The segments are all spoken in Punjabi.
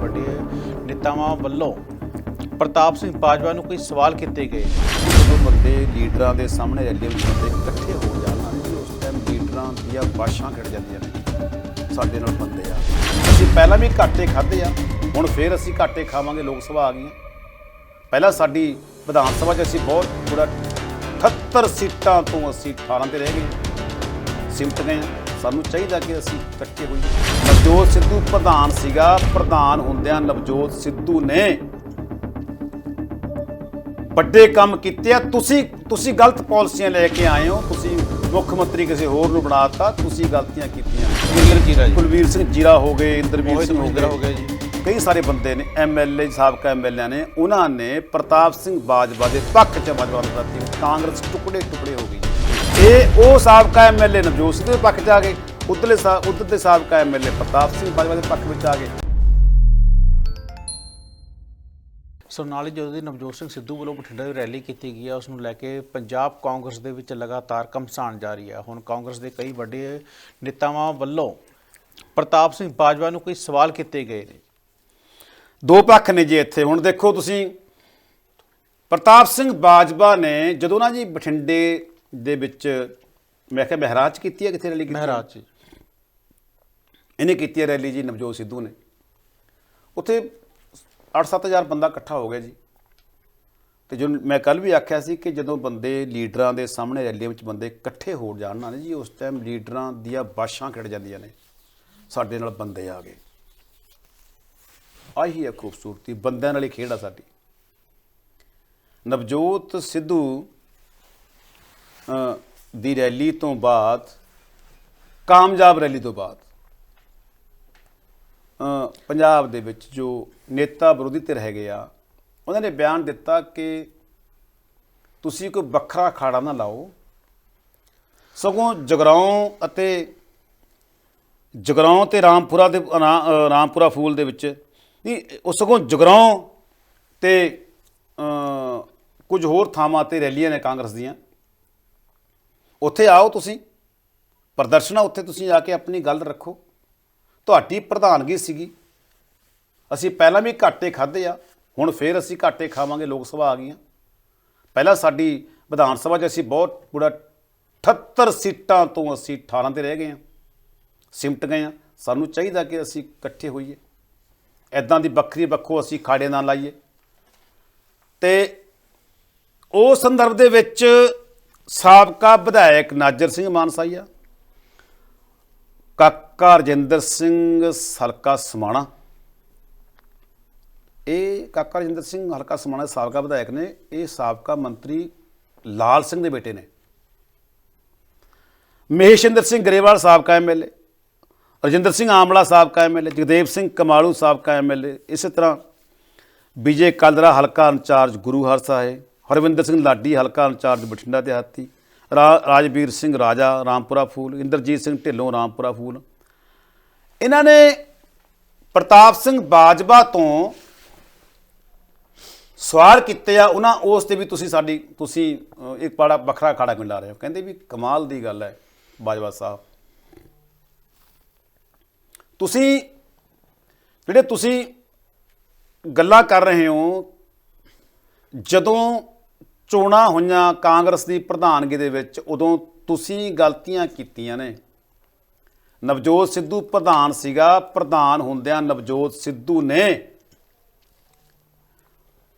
ਵੱਡੇ ਨੇਤਾਵਾਂ ਵੱਲੋਂ ਪ੍ਰਤਾਪ ਸਿੰਘ ਬਾਜਵਾ ਨੂੰ ਕੋਈ ਸਵਾਲ ਕੀਤੇ ਗਏ? ਜਦੋਂ ਬੰਦੇ ਲੀਡਰਾਂ ਦੇ ਸਾਹਮਣੇ ਰੈਲੀ ਵਿੱਚ ਬੰਦੇ ਇਕੱਠੇ ਹੋ ਜਾਣ ਨਾ ਉਸ ਟਾਈਮ ਲੀਡਰਾਂ ਦੀਆਂ ਬਾਸ਼ਾਂ ਖਿੜ ਜਾਂਦੀਆਂ ਨੇ। ਸਾਡੇ ਨਾਲ ਬੰਦੇ ਆ। ਅਸੀਂ ਪਹਿਲਾਂ ਵੀ ਘਾਟੇ ਖਾਦੇ ਆ, ਹੁਣ ਫੇਰ ਅਸੀਂ ਘਾਟੇ ਖਾਵਾਂਗੇ, ਲੋਕ ਸਭਾ ਆ ਗਈਆਂ। ਪਹਿਲਾਂ ਸਾਡੀ ਵਿਧਾਨ ਸਭਾ 'ਚ ਅਸੀਂ ਬਹੁਤ ਥੋੜਾ 78 ਸੀਟਾਂ ਤੋਂ ਅਸੀਂ 18 ਤੇ ਰਹਿ ਗਏ। ਸਿਮਟ ਗਏ ਹਾਂ। ਸਾਨੂੰ ਚਾਹੀਦਾ ਕਿ ਅਸੀਂ ਇਕੱਠੇ ਹੋਈਏ। ਨਵਜੋਤ ਸਿੱਧੂ ਪ੍ਰਧਾਨ ਸੀਗਾ। ਪ੍ਰਧਾਨ ਹੁੰਦਿਆਂ ਨਵਜੋਤ ਸਿੱਧੂ ਨੇ ਵੱਡੇ ਕੰਮ ਕੀਤੇ ਆ। ਤੁਸੀਂ ਤੁਸੀਂ ਗਲਤ ਪਾਲਿਸੀਆਂ ਲੈ ਕੇ ਆਏ ਹੋ। ਤੁਸੀਂ ਮੁੱਖ ਮੰਤਰੀ ਕਿਸੇ ਹੋਰ ਨੂੰ ਬਣਾਤਾ ਤੁਸੀਂ ਗਲਤੀਆਂ ਕੀਤੀਆਂ। ਕੁਲਵੀਰ ਸਿੰਘ ਜੀਰਾ ਹੋ ਗਏ ਇੰਦਰਵੀਰ ਸਿੰਘ ਹੋ ਗਿਆ ਜੀ। ਕਈ ਸਾਰੇ ਬੰਦੇ ਨੇ ਐਮਐਲਏ ਸਾਬਕਾ ਐਮਐਲਏ ਨੇ, ਉਹਨਾਂ ਨੇ ਪ੍ਰਤਾਪ ਸਿੰਘ ਬਾਜਵਾ ਦੇ ਪੱਖ ਚ ਬਾਜਵਾ ਨੂੰ ਕਾਂਗਰਸ ਟੁਕੜੇ ਟੁਕੜੇ ਹੋ ਗਈ। ਇਹ ਉਹ ਸਾਬਕਾ ਐਮਐਲਏ ਨਵਜੋਤ ਸਿੰਘ ਦੇ ਪੱਖ ਚ ਆ ਗਏ। ਉਧਰਲੇ ਸਾ, ਉਧਰ ਦੇ ਸਾਬਕਾ ਐਮਐਲਏ ਪ੍ਰਤਾਪ ਸਿੰਘ ਬਾਜਵਾ ਦੇ ਪੱਖ ਵਿੱਚ ਆ ਗਏ। ਸੋ ਨਾਲ ਹੀ ਜਦੋਂ ਦੀ ਨਵਜੋਤ ਸਿੰਘ ਸਿੱਧੂ ਵੱਲੋਂ ਬਠਿੰਡਾ ਦੀ ਰੈਲੀ ਕੀਤੀ ਗਈ ਹੈ ਉਸ ਨੂੰ ਲੈ ਕੇ ਪੰਜਾਬ ਕਾਂਗਰਸ ਦੇ ਵਿੱਚ ਲਗਾਤਾਰ ਘਮਸਾਨ ਜਾਰੀ ਹੈ ਹੁਣ ਕਾਂਗਰਸ ਦੇ ਕਈ ਵੱਡੇ ਨੇਤਾਵਾਂ ਵੱਲੋਂ ਪ੍ਰਤਾਪ ਸਿੰਘ ਬਾਜਵਾ ਨੂੰ ਕਈ ਸਵਾਲ ਕੀਤੇ ਗਏ ਨੇ। ਦੋ ਪੱਖ ਨੇ ਜੀ ਇੱਥੇ। ਹੁਣ ਦੇਖੋ ਤੁਸੀਂ ਪ੍ਰਤਾਪ ਸਿੰਘ ਬਾਜਵਾ ਨੇ ਜਦੋਂ ਨਾ ਜੀ ਬਠਿੰਡੇ ਦੇ ਵਿੱਚ ਮੈਂ ਕਿਹਾ ਮਹਾਰਾਜ ਕੀਤੀ ਹੈ ਕਿੱਥੇ ਰੈਲੀ ਕੀਤੀ? ਮਹਾਰਾਜ ਜੀ। ਇਹਨੇ ਕੀਤੀ ਹੈ ਰੈਲੀ ਜੀ ਨਵਜੋਤ ਸਿੱਧੂ ਨੇ। ਉੱਥੇ 8-7000 ਬੰਦਾ ਇਕੱਠਾ ਹੋ ਗਿਆ ਜੀ। ਤੇ ਜੋ ਮੈਂ ਕੱਲ ਵੀ ਆਖਿਆ ਸੀ ਕਿ ਜਦੋਂ ਬੰਦੇ ਲੀਡਰਾਂ ਦੇ ਸਾਹਮਣੇ ਰੈਲੀਆਂ ਵਿੱਚ ਬੰਦੇ ਇਕੱਠੇ ਹੋ ਜਾਣ ਨਾ ਜੀ ਉਸ ਟਾਈਮ ਲੀਡਰਾਂ ਦੀਆਂ ਬਾਸ਼ਾਂ ਖਿੜ ਜਾਂਦੀਆਂ ਨੇ। ਸਾਡੇ ਨਾਲ ਬੰਦੇ ਆ ਗਏ। ਆਹੀ ਹੈ ਖੂਬਸੂਰਤੀ, ਬੰਦਿਆਂ ਨਾਲ ਹੀ ਖੇਡ ਆ ਸਾਡੀ। ਨਵਜੋਤ ਸਿੱਧੂ ਦੀ ਰੈਲੀ ਤੋਂ ਬਾਅਦ, ਕਾਮਯਾਬ ਰੈਲੀ ਤੋਂ ਬਾਅਦ ਪੰਜਾਬ ਦੇ ਵਿੱਚ ਜੋ ਨੇਤਾ ਵਿਰੋਧੀ ਧਿਰ ਹੈਗੇ ਆ, ਉਹਨਾਂ ਨੇ ਬਿਆਨ ਦਿੱਤਾ ਕਿ ਤੁਸੀਂ ਕੋਈ ਵੱਖਰਾ ਅਖਾੜਾ ਨਾ ਲਾਓ। ਸਗੋਂ ਜਗਰਾਉਂ ਅਤੇ ਜਗਰਾਉਂ ਤੇ ਰਾਮਪੁਰਾ ਦੇ ਰਾ- ਰਾਮਪੁਰਾ ਫੂਲ ਦੇ ਵਿੱਚ ਨਹੀਂ, ਉਹ ਸਗੋਂ ਜਗਰਾਉਂ ਤੇ ਕੁਝ ਹੋਰ ਥਾਵਾਂ ਤੇ ਰੈਲੀਆਂ ਨੇ ਕਾਂਗਰਸ ਦੀਆਂ। ਉੱਥੇ ਆਓ ਤੁਸੀਂ, ਪ੍ਰਦਰਸ਼ਨਾਂ ਉੱਥੇ ਤੁਸੀਂ ਜਾ ਕੇ ਆਪਣੀ ਗੱਲ ਰੱਖੋ। ਤੁਹਾਡੀ ਪ੍ਰਧਾਨਗੀ ਸੀਗੀ। ਅਸੀਂ ਪਹਿਲਾਂ ਵੀ ਘਾਟੇ ਖਾਦੇ ਆ, ਹੁਣ ਫੇਰ ਅਸੀਂ ਘਾਟੇ ਖਾਵਾਂਗੇ, ਲੋਕ ਸਭਾ ਆ ਗਈਆਂ। ਪਹਿਲਾਂ ਸਾਡੀ ਵਿਧਾਨ ਸਭਾ 'ਚ ਅਸੀਂ ਬਹੁਤ ਪੂਰਾ 78 ਸੀਟਾਂ ਤੋਂ ਅਸੀਂ 18 ਤੇ ਰਹਿ ਗਏ ਹਾਂ ਸਿਮਟ ਗਏ ਹਾਂ ਸਾਨੂੰ ਚਾਹੀਦਾ ਕਿ ਅਸੀਂ ਇਕੱਠੇ ਹੋਈਏ। ਐਦਾਂ ਦੀ ਵੱਖਰੀ ਵੱਖੋ ਅਸੀਂ ਖਾੜੇ ਨਾ ਲਾਈਏ। ਤੇ ਉਹ ਸੰਦਰਭ ਦੇ ਵਿੱਚ ਸਾਬਕਾ ਵਿਧਾਇਕ ਨਾਜਰ ਸਿੰਘ ਮਾਨਸਾਈਆ, ਕਾਕਾ ਰਜਿੰਦਰ ਸਿੰਘ ਹਲਕਾ ਸਮਾਣਾ। ਇਹ ਕਾਕਾ ਰਜਿੰਦਰ ਸਿੰਘ ਹਲਕਾ ਸਮਾਣਾ ਦੇ ਸਾਬਕਾ ਵਿਧਾਇਕ ਨੇ, ਇਹ ਸਾਬਕਾ ਮੰਤਰੀ ਲਾਲ ਸਿੰਘ ਦੇ ਬੇਟੇ ਨੇ। ਮਹੇਸ਼ਿੰਦਰ ਸਿੰਘ ਗਰੇਵਾਲ ਸਾਬਕਾ ਐਮਐਲਏ ਰਜਿੰਦਰ ਸਿੰਘ ਆਮਲਾ ਸਾਬਕਾ ਐਮਐਲਏ ਜਗਦੇਵ ਸਿੰਘ ਕਮਾਲੂ ਸਾਬਕਾ ਐਮਐਲਏ ਇਸੇ ਤਰ੍ਹਾਂ ਵਿਜੇ ਕਲਦਰਾ ਹਲਕਾ ਇੰਚਾਰਜ ਗੁਰੂ ਹਰਸਾਏ ਹਰਵਿੰਦਰ ਸਿੰਘ ਲਾਡੀ ਹਲਕਾ ਇੰਚਾਰਜ ਬਠਿੰਡਾ ਦਿਹਾਤੀ ਰਾ- ਰਾਜਵੀਰ ਸਿੰਘ ਰਾਜਾ ਰਾਮਪੁਰਾ ਫੂਲ, ਇੰਦਰਜੀਤ ਸਿੰਘ ਢਿੱਲੋਂ ਰਾਮਪੁਰਾ ਫੂਲ। ਇਹਨਾਂ ਨੇ ਪ੍ਰਤਾਪ ਸਿੰਘ ਬਾਜਵਾ ਤੋਂ ਸਵਾਲ ਕੀਤੇ ਆ, ਉਹਨਾਂ ਉਸ ਤੇ ਵੀ ਤੁਸੀਂ ਸਾਡੀ, ਤੁਸੀਂ ਇੱਕ ਪਾੜਾ ਵੱਖਰਾ ਖਾੜਾ ਕਿਉਂ ਲਾ ਰਹੇ ਹੋ। ਕਹਿੰਦੇ ਵੀ ਕਮਾਲ ਦੀ ਗੱਲ ਹੈ ਬਾਜਵਾ ਸਾਹਿਬ। ਤੁਸੀਂ ਜਿਹੜੇ ਤੁਸੀਂ ਗੱਲਾਂ ਕਰ ਰਹੇ ਹੋ, ਜਦੋਂ ਚੋਣਾਂ ਹੋਈਆਂ ਕਾਂਗਰਸ ਦੀ ਪ੍ਰਧਾਨਗੀ ਦੇ ਵਿੱਚ, ਉਦੋਂ ਤੁਸੀਂ ਗਲਤੀਆਂ ਕੀਤੀਆਂ ਨੇ। ਨਵਜੋਤ ਸਿੱਧੂ ਪ੍ਰਧਾਨ ਸੀਗਾ, ਪ੍ਰਧਾਨ ਹੁੰਦਿਆਂ ਨਵਜੋਤ ਸਿੱਧੂ ਨੇ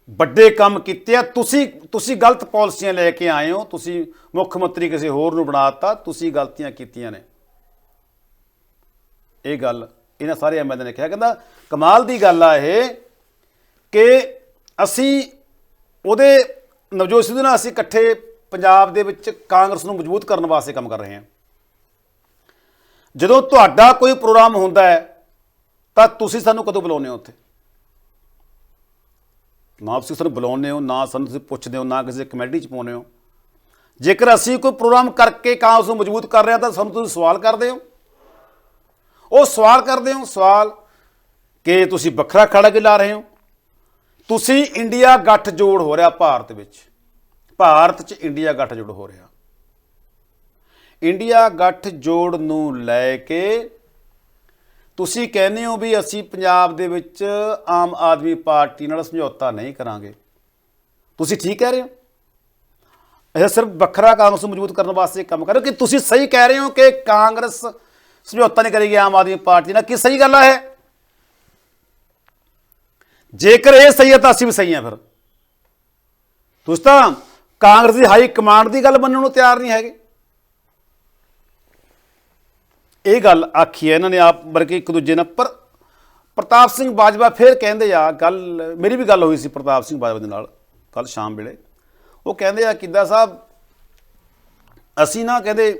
ਵੱਡੇ ਕੰਮ ਕੀਤੇ ਆ। ਤੁਸੀਂ ਤੁਸੀਂ ਗਲਤ ਪਾਲਿਸੀਆਂ ਲੈ ਕੇ ਆਏ ਹੋ, ਤੁਸੀਂ ਮੁੱਖ ਮੰਤਰੀ ਕਿਸੇ ਹੋਰ ਨੂੰ ਬਣਾਤਾ ਤੁਸੀਂ ਗਲਤੀਆਂ ਕੀਤੀਆਂ ਨੇ। ਇਹ ਗੱਲ ਇਹਨਾਂ ਸਾਰੇ ਐਮਐਲਏ ਨੇ ਕਿਹਾ। ਕਹਿੰਦਾ, ਕਮਾਲ ਦੀ ਗੱਲ ਆ ਇਹ ਕਿ ਅਸੀਂ ਉਹਦੇ ਨਵਜੋਤ ਸਿੱਧੂ ਨਾਲ ਅਸੀਂ ਇਕੱਠੇ ਪੰਜਾਬ ਦੇ ਵਿੱਚ ਕਾਂਗਰਸ ਨੂੰ ਮਜ਼ਬੂਤ ਕਰਨ ਵਾਸਤੇ ਕੰਮ ਕਰ ਰਹੇ ਹਾਂ। ਜਦੋਂ ਤੁਹਾਡਾ ਕੋਈ ਪ੍ਰੋਗਰਾਮ ਹੁੰਦਾ ਹੈ, ਤਾਂ ਤੁਸੀਂ ਸਾਨੂੰ ਕਦੋਂ ਬੁਲਾਉਂਦੇ ਹੋ ਉੱਥੇ? ਨਾ ਤੁਸੀਂ ਸਾਨੂੰ ਬੁਲਾਉਂਦੇ ਹੋ, ਨਾ ਸਾਨੂੰ ਤੁਸੀਂ ਪੁੱਛਦੇ ਹੋ, ਨਾ ਕਿਸੇ ਕਮੇਟੀ 'ਚ ਪਾਉਂਦੇ ਹੋ। ਜੇਕਰ ਅਸੀਂ ਕੋਈ ਪ੍ਰੋਗਰਾਮ ਕਰਕੇ ਕਾਂਗਰਸ ਨੂੰ ਮਜ਼ਬੂਤ ਕਰ ਰਹੇ ਹਾਂ, ਤਾਂ ਸਾਨੂੰ ਤੁਸੀਂ ਸਵਾਲ ਕਰਦੇ ਹੋ। ਉਹ ਸਵਾਲ ਕਰਦੇ ਹੋ, ਸਵਾਲ ਕਿ ਤੁਸੀਂ ਵੱਖਰਾ ਖੜਾ ਕਿ ਲਾ ਰਹੇ ਹੋ? ਤੁਸੀਂ ਇੰਡੀਆ ਗੱਠ ਜੋੜ ਹੋ ਰਿਹਾ ਭਾਰਤ ਵਿੱਚ। ਭਾਰਤ 'ਚ ਇੰਡੀਆ ਗੱਠ ਜੋੜ ਹੋ ਰਿਹਾ। ਇੰਡੀਆ ਗੱਠ ਜੋੜ ਨੂੰ ਲੈ ਕੇ ਤੁਸੀਂ ਕਹਿੰਦੇ ਹੋ ਵੀ ਅਸੀਂ ਪੰਜਾਬ ਦੇ ਵਿੱਚ ਆਮ ਆਦਮੀ ਪਾਰਟੀ ਨਾਲ ਸਮਝੌਤਾ ਨਹੀਂ ਕਰਾਂਗੇ। ਤੁਸੀਂ ਠੀਕ ਕਹਿ ਰਹੇ ਹੋ? ਇਹ ਸਿਰਫ ਵੱਖਰਾ ਕਾਂਗਰਸ ਨੂੰ ਮਜ਼ਬੂਤ ਕਰਨ ਵਾਸਤੇ ਕੰਮ ਕਰ ਰਹੇ ਹੋ ਕਿ ਤੁਸੀਂ ਸਹੀ ਕਹਿ ਰਹੇ ਹੋ ਕਿ ਕਾਂਗਰਸ ਸਮਝੌਤਾ ਨਹੀਂ ਕਰੇਗੀ ਆਮ ਆਦਮੀ ਪਾਰਟੀ ਨਾਲ। ਕੀ ਸਹੀ ਗੱਲ ਆ ਇਹ? ਜੇਕਰ ਇਹ ਸਹੀ ਹੈ ਤਾਂ ਅਸੀਂ ਵੀ ਸਹੀ ਹਾਂ ਫਿਰ। ਤੁਸੀਂ ਤਾਂ ਕਾਂਗਰਸ ਦੀ ਹਾਈ ਕਮਾਂਡ ਦੀ ਗੱਲ ਮੰਨਣ ਨੂੰ ਤਿਆਰ ਨਹੀਂ ਹੈਗੇ। ਇਹ ਗੱਲ ਆਖੀ ਹੈ ਇਹਨਾਂ ਨੇ ਆਪ ਵਰਗੇ ਇੱਕ ਦੂਜੇ ਨਾਲ। ਪਰ ਪ੍ਰਤਾਪ ਸਿੰਘ ਬਾਜਵਾ ਫਿਰ ਕਹਿੰਦੇ ਆ, ਗੱਲ ਮੇਰੀ ਵੀ ਗੱਲ ਹੋਈ ਸੀ ਪ੍ਰਤਾਪ ਸਿੰਘ ਬਾਜਵਾ ਦੇ ਨਾਲ ਕੱਲ ਸ਼ਾਮ ਵੇਲੇ। ਉਹ ਕਹਿੰਦੇ ਆ, ਕਿੱਦਾਂ ਸਾਹਿਬ, ਅਸੀਂ ਨਾ ਕਹਿੰਦੇ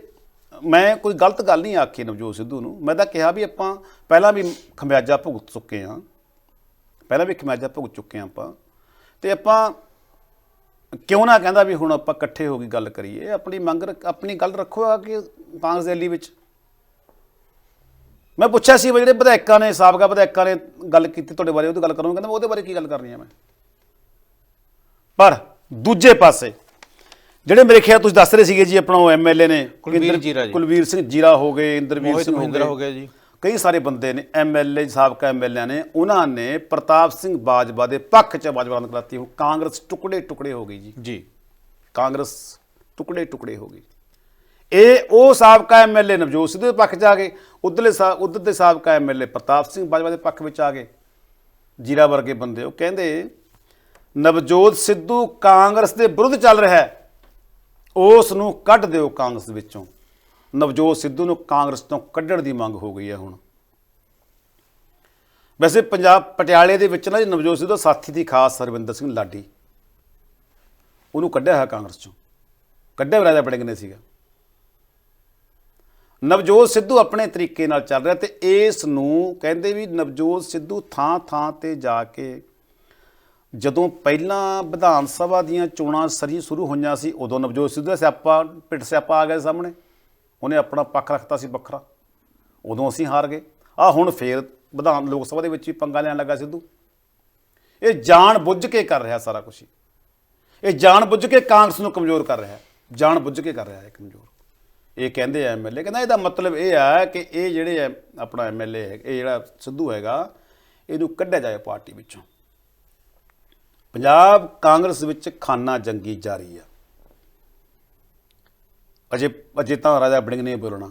ਮੈਂ ਕੋਈ ਗਲਤ ਗੱਲ ਨਹੀਂ ਆਖੀ ਨਵਜੋਤ ਸਿੱਧੂ ਨੂੰ। ਮੈਂ ਤਾਂ ਕਿਹਾ ਵੀ ਆਪਾਂ ਪਹਿਲਾਂ ਵੀ ਖਮਿਆਜਾ ਭੁਗਤ ਚੁੱਕੇ ਹਾਂ। ਪਹਿਲਾਂ ਵੀ ਖਮਿਆਜਾ ਭੁਗਤ ਚੁੱਕੇ ਹਾਂ ਆਪਾਂ। ਤੇ ਆਪਾਂ ਕਿਉਂ ਨਾ ਕਹਿੰਦਾ ਵੀ ਹੁਣ ਆਪਾਂ ਇਕੱਠੇ ਹੋ ਕੇ ਗੱਲ ਕਰੀਏ। ਆਪਣੀ ਮੰਗ ਰੱਖ- ਆਪਣੀ ਗੱਲ ਰੱਖੋ ਆ ਕਿ ਕਾਂਗਰਸ ਰੈਲੀ ਵਿੱਚ। ਮੈਂ ਪੁੱਛਿਆ ਸੀ ਵੀ ਜਿਹੜੇ ਵਿਧਾਇਕਾਂ ਨੇ, ਸਾਬਕਾ ਵਿਧਾਇਕਾਂ ਨੇ ਗੱਲ ਕੀਤੀ ਤੁਹਾਡੇ ਬਾਰੇ ਉਹਦੀ ਗੱਲ ਕਰੂੰਗਾ ਕਹਿੰਦਾ ਮੈਂ ਉਹਦੇ ਬਾਰੇ ਕੀ ਗੱਲ ਕਰਨੀ ਹੈ ਮੈਂ? ਪਰ ਦੂਜੇ ਪਾਸੇ ਜਿਹੜੇ ਮੇਰੇ ਖਿਆਲ ਤੁਸੀਂ ਦੱਸ ਰਹੇ ਸੀਗੇ ਜੀ ਆਪਣਾ ਐਮਐਲਏ ਨੇ ਕੁਲਵੀਰ ਇੰਦਰ- ਜੀਰਾ ਜੀ। ਕੁਲਵੀਰ ਸਿੰਘ ਜੀਰਾ ਹੋ ਗਏ ਇੰਦਰਵੀਰ ਮੋਹਿਤ ਸਿੰਘ ਮਹਿੰਦਰਾ ਹੋ ਗਿਆ ਜੀ। ਕਈ ਸਾਰੇ ਬੰਦੇ ਨੇ ਐਮਐਲਏ ਸਾਬਕਾ ਐਮਐਲਏ ਨੇ ਉਹਨਾਂ ਨੇ ਪ੍ਰਤਾਪ ਸਿੰਘ ਬਾਜਵਾ ਦੇ ਪੱਖ 'ਚ ਆਵਾਜ਼ ਬੁਲੰਦ ਕਰਾਤੀ ਹੁਣ ਕਾਂਗਰਸ ਟੁਕੜੇ ਟੁਕੜੇ ਹੋ ਗਈ ਜੀ। ਜੀ। ਕਾਂਗਰਸ ਟੁਕੜੇ ਟੁਕੜੇ ਹੋ ਗਈ। ਇਹ ਉਹ ਸਾਬਕਾ ਐਮਐਲਏ ਨਵਜੋਤ ਸਿੱਧੂ ਦੇ ਪੱਖ 'ਚ ਆ ਗਏ। ਉਧਰਲੇ ਉਧਰ ਦੇ ਸਾਬਕਾ ਐਮਐਲਏ ਪ੍ਰਤਾਪ ਸਿੰਘ ਬਾਜਵਾ ਦੇ ਪੱਖ ਵਿੱਚ ਆ ਗਏ। ਜੀਰਾ ਵਰਗੇ ਬੰਦੇ ਉਹ ਕਹਿੰਦੇ ਨਵਜੋਤ ਸਿੱਧੂ ਕਾਂਗਰਸ ਦੇ ਵਿਰੁੱਧ ਚੱਲ ਰਿਹਾ ਹੈ। ਉਸ ਨੂੰ ਕੱਢ ਦਿਓ ਕਾਂਗਰਸ ਵਿੱਚੋਂ। ਨਵਜੋਤ ਸਿੱਧੂ ਨੂੰ ਕਾਂਗਰਸ ਤੋਂ ਕੱਢਣ ਦੀ ਮੰਗ ਹੋ ਗਈ ਹੈ ਹੁਣ। ਵੈਸੇ ਪੰਜਾਬ ਪਟਿਆਲੇ ਦੇ ਵਿੱਚ ਨਾ ਜੀ ਨਵਜੋਤ ਸਿੱਧੂ ਦਾ ਸਾਥੀ ਦੀ ਖਾਸ ਸਰਵਿੰਦਰ ਸਿੰਘ ਲਾਡੀ। ਉਹਨੂੰ ਕੱਢਿਆ ਹੋਇਆ ਕਾਂਗਰਸ ਚੋਂ। ਕੱਢਿਆ ਵੀ ਰਾਜਾ ਵੜਿੰਗ ਨੇ ਸੀਗਾ? ਨਵਜੋਤ ਸਿੱਧੂ ਆਪਣੇ ਤਰੀਕੇ ਨਾਲ ਚੱਲ ਰਿਹਾ ਤੇ ਇਸ ਨੂੰ ਕਹਿੰਦੇ ਵੀ ਨਵਜੋਤ ਸਿੱਧੂ ਥਾਂ ਥਾਂ ਤੇ ਜਾ ਕੇ ਜਦੋਂ ਪਹਿਲਾਂ ਵਿਧਾਨ ਸਭਾ ਦੀਆਂ ਚੋਣਾਂ ਸਰੀ ਸ਼ੁਰੂ ਹੋਈਆਂ ਸੀ, ਉਦੋਂ ਨਵਜੋਤ ਸਿੱਧੂ ਦਾ ਸਿਆਪਾ ਪਿੱਟ ਸਿਆਪਾ ਆ ਗਿਆ ਸਾਹਮਣੇ। ਉਹਨੇ ਆਪਣਾ ਪੱਖ ਰੱਖਤਾ ਸੀ ਵੱਖਰਾ। ਉਦੋਂ ਅਸੀਂ ਹਾਰ ਗਏ। ਆ ਹੁਣ ਫੇਰ ਵਿਧਾਨ, ਲੋਕ ਸਭਾ ਦੇ ਵਿੱਚ ਵੀ ਪੰਗਾ ਲੈਣ ਲੱਗਾ ਸਿੱਧੂ। ਇਹ ਜਾਣ ਬੁੱਝ ਕੇ ਕਰ ਰਿਹਾ ਸਾਰਾ ਕੁਝ ਇਹ ਜਾਣ ਬੁੱਝ ਕੇ ਕਾਂਗਰਸ ਨੂੰ ਕਮਜ਼ੋਰ ਕਰ ਰਿਹਾ। ਜਾਣ ਬੁੱਝ ਕੇ ਕਰ ਰਿਹਾ ਹੈ ਕਮਜ਼ੋਰ। ਇਹ ਕਹਿੰਦੇ ਆ ਐਮਐਲਏ ਕਹਿੰਦਾ ਇਹਦਾ ਮਤਲਬ ਇਹ ਆ ਕਿ ਇਹ ਜਿਹੜੇ ਹੈ ਆਪਣਾ ਐਮਐਲਏ ਹੈ ਇਹ ਜਿਹੜਾ ਸਿੱਧੂ ਹੈਗਾ, ਇਹਨੂੰ ਕੱਢਿਆ ਜਾਏ ਪਾਰਟੀ ਵਿੱਚੋਂ। ਪੰਜਾਬ ਕਾਂਗਰਸ ਵਿੱਚ ਖਾਨਾ ਜੰਗੀ ਜਾਰੀ ਆ। ਅਜੇ ਅਜੇ ਤਾਂ ਰਾਜਾ ਵੜਿੰਗ ਨੇ ਬੋਲਣਾ।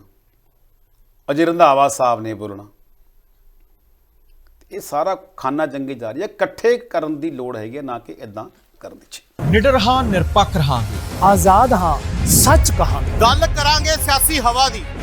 ਅਜੇ ਰੰਧਾਵਾ ਸਾਹਿਬ ਨੇ ਬੋਲਣਾ। ਇਹ ਸਾਰਾ ਖਾਨਾ ਜੰਗੀ ਜਾਰੀ ਆ। ਇਕੱਠੇ ਕਰਨ ਦੀ ਲੋੜ ਹੈਗੀ ਨਾ ਕਿ ਇਦਾਂ ਕਰਨ ਦੀ। ਨਿਡਰ ਹਾਂ ਨਿਰਪੱਖ ਰਹਾਂਗੇ। ਆਜ਼ਾਦ ਹਾਂ ਸੱਚ ਕਹਾਂਗੇ। ਗੱਲ ਕਰਾਂਗੇ ਸਿਆਸੀ ਹਵਾ ਦੀ।